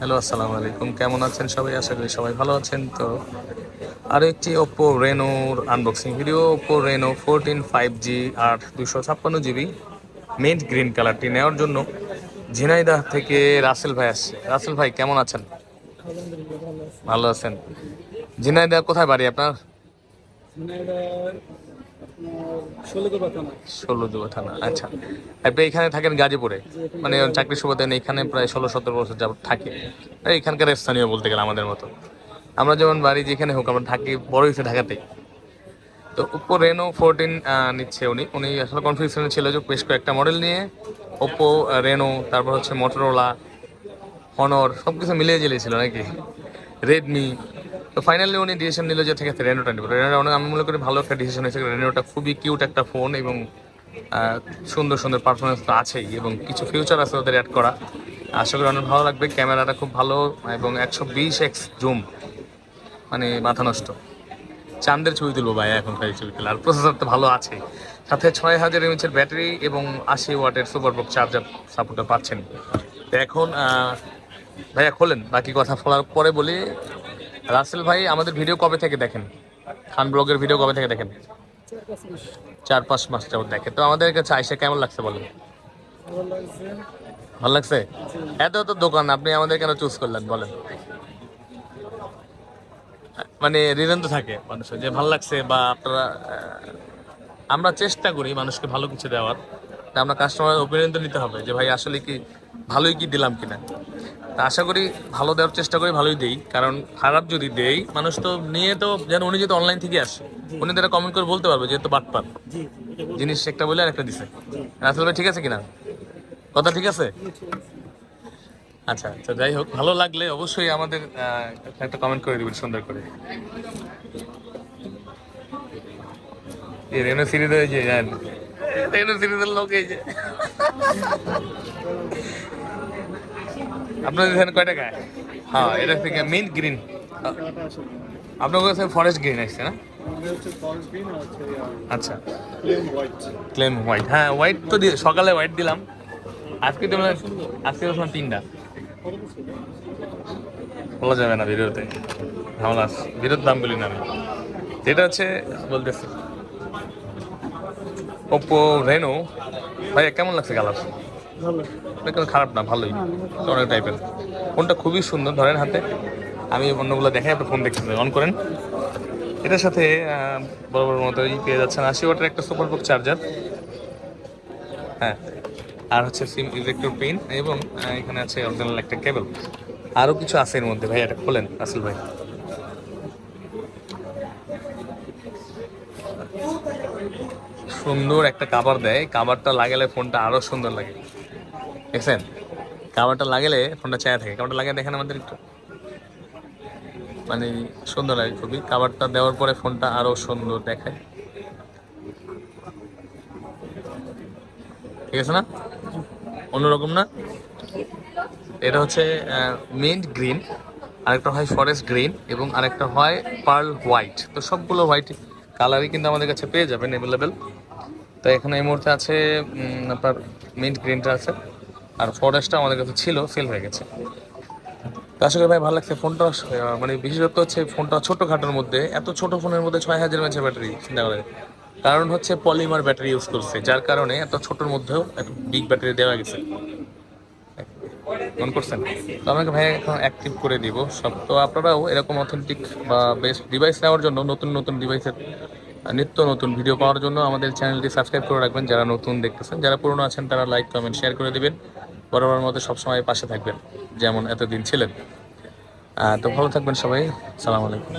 Hello আসসালামু আলাইকুম। কেমন আছেন সবাই? আশা করি সবাই ভালো আছেন। তো আরও একটি Oppo রেনোর unboxing video Oppo Reno fourteen five G আট দুশো ছাপ্পান্ন জিবি মিন্ট গ্রিন কালারটি নেওয়ার জন্য ঝিনাইদহ থেকে রাসেল ভাই আসছে। রাসেল ভাই কেমন আছেন? ভালো আছেন। ঝিনাইদহ কোথায় বাড়ি আপনার? আচ্ছা। আপনি এখানে থাকেন গাজীপুরে? মানে এখানে প্রায় ষোলো সতেরো বছর যাব থাকে। এখানকার স্থানীয় বলতে গেলে আমাদের মতো। আমরা যেমন বাড়ি যেখানে হোক, আমরা থাকি বড় হয়েছে ঢাকাতেই। তো ওপো রেনো ফোরটিন নিচ্ছে উনি। উনি আসলে কনফিউশনে ছিল যে বেশ কয়েকটা মডেল নিয়ে ওপো রেনো তারপর হচ্ছে মোটরোলা হনর সব কিছু মিলিয়ে ছিল নাকি? রেডমি তো ফাইনালি উনি ডিসিশন নিল যে, ঠিক আছে রেনোটা নেব। রেনোটা অনেক, আমি মনে করি ভালো একটা ডিসিশন হয়েছে। রেনোটা খুবই কিউট একটা ফোন এবং সুন্দর সুন্দর পারফরমেন্স তো আছেই এবং কিছু ফিউচার আছে ওদের অ্যাড করা। আশা করি অনেক ভালো লাগবে। ক্যামেরাটা খুব ভালো এবং একশো বিশ এক্স জুম মানে মাথা নষ্ট। চাঁদের ছবি তুলবো ভাই এখন খালি ছবি তুলে। আর প্রসেসর তো ভালো আছে। সাথে ছয় হাজার এমএচের ব্যাটারি এবং আশি ওয়াটের সুপার বক চার্জার সাপোর্টটা পাচ্ছেন। তো এখন ভাইয়া খোলেন? বাকি কথা বলার পরে বলি রাসেল ভাই, আমাদের ভিডিও কবে থেকে দেখেন? খান ব্লগের ভিডিও কবে থেকে দেখেন? চার পাঁচ মাস যাবত দেখে তো আমাদের কাছে আইসা কেমন লাগছে বলেন? ভালো লাগছে? এত তো দোকান, আপনি আমাদের কেন চুজ করলেন বলেন? মানে রিজন তো থাকে মানুষের, যে ভালো লাগছে বা আপনারা আমরা চেষ্টা করি মানুষকে ভালো কিছু দেওয়ার। আমরা কাস্টমার ওপিনিয়ন তো নিতে হবে যে, ভাই, আসলে কি ভালোই কি দিলাম কিনা? তা আশা করি ভালো দেওয়ার চেষ্টা করি, ভালোই দেই। কারণ খারাপ যদি দেই, মানুষ তো নিয়ে তো, যেন উনি যেহেতু অনলাইন থেকে আসে, উনি তারা কমেন্ট করে বলতে পারবে যেহেতু বাটপার। জিনিস একটা বলে আর একটা দিছে। রাসেল ভাই ঠিক আছে কিনা? কথা ঠিক আছে? আচ্ছা আচ্ছা যাই হোক, ভালো লাগলে অবশ্যই আমাদের একটা কমেন্ট করে দিবেন, সুন্দর করে। রেনো সিরিজ হয়েছে রেনো সিরিজের লোক এই যে। আপনাদের এখানে কয় টাকা? হ্যাঁ এটা থেকে মিন্ট গ্রিন আপনার কাছে ফরেস্ট গ্রিন আসছে না? আচ্ছা। ক্লেম হোয়াইট হ্যাঁ হোয়াইট তো সকালে হোয়াইট দিলাম। আজকে তো আজকে তো তিনটা। বলা যাবে না ভিডিওতে। ঝামেলা ভিডিওর দাম বলি না আমি। যেটা হচ্ছে, বলতেছি। ওপো রেনো ভাই কেমন লাগছে কালার কোনো খারাপ না ভালোই। অনেক টাইপের ফোনটা খুবই সুন্দর ধরেন হাতে। আমি অন্যগুলো দেখাই আপনি ফোন দেখতে অন করেন। এটার সাথে বড় বড় মতো ই পেয়ে যাচ্ছেন। আশি ওয়াটের একটা সুপার বুক চার্জার হ্যাঁ। আর হচ্ছে সিম ইলেকট্রো পিন এবং এখানে আছে অরিজিনাল একটা কেবল আরও কিছু আছে এর মধ্যে। ভাই এটা খোলেন আসল ভাই। সুন্দর একটা কাভার দেয়। কাভারটা লাগালে ফোনটা আরও সুন্দর লাগে। দেখছেন? কাভারটা লাগালে ফোনটা চায়া থাকে। কাভারটা লাগিয়ে দেখেন আমাদের একটু। মানে সুন্দর লাগে খুবই। কাভারটা দেওয়ার পরে ফোনটা আরও সুন্দর দেখায়। ঠিক আছে না? অন্যরকম না? এটা হচ্ছে মিন্ট গ্রিন আরেকটা হয় ফরেস্ট গ্রিন এবং আরেকটা হয় পার্ল হোয়াইট তো সবগুলো হোয়াইট কালারই কিন্তু আমাদের কাছে পেয়ে যাবেন অ্যাভেলেবেল তো এখানে এই মুহূর্তে আছে আপনার মিন্ট গ্রিনটা আছে। আর ফরেস্টটা আমাদের কাছে ছিল সেল হয়ে গেছে। তো আশা করি ভাই ভালো লাগছে ফোনটা। মানে বিশেষত হচ্ছে ফোনটা ছোটো খাটোর মধ্যে, এত ছোট ফোনের মধ্যে ছয় হাজার এমএচের ব্যাটারি, চিন্তা করে কারণ হচ্ছে পলিমার ব্যাটারি ইউজ করছে, যার কারণে এত ছোটোর মধ্যেও একটা বিগ ব্যাটারি দেওয়া গেছে। মন করছেন? তো আমাকে ভাই এখন অ্যাক্টিভ করে দিব। সব, তো আপনারাও এরকম অথেন্টিক বা বেস্ট ডিভাইস নেওয়ার জন্য, নতুন নতুন ডিভাইসের নিত্য নতুন ভিডিও পাওয়ার জন্য আমাদের চ্যানেলটি সাবস্ক্রাইব করে রাখবেন। যারা নতুন দেখতেছেন, যারা পুরনো আছেন, তারা লাইক কমেন্ট শেয়ার করে দিবেন। বরাবর মতো সবসময় পাশে থাকবেন যেমন এতদিন ছিলেন। তো ভালো থাকবেন সবাই। সালাম আলাইকুম।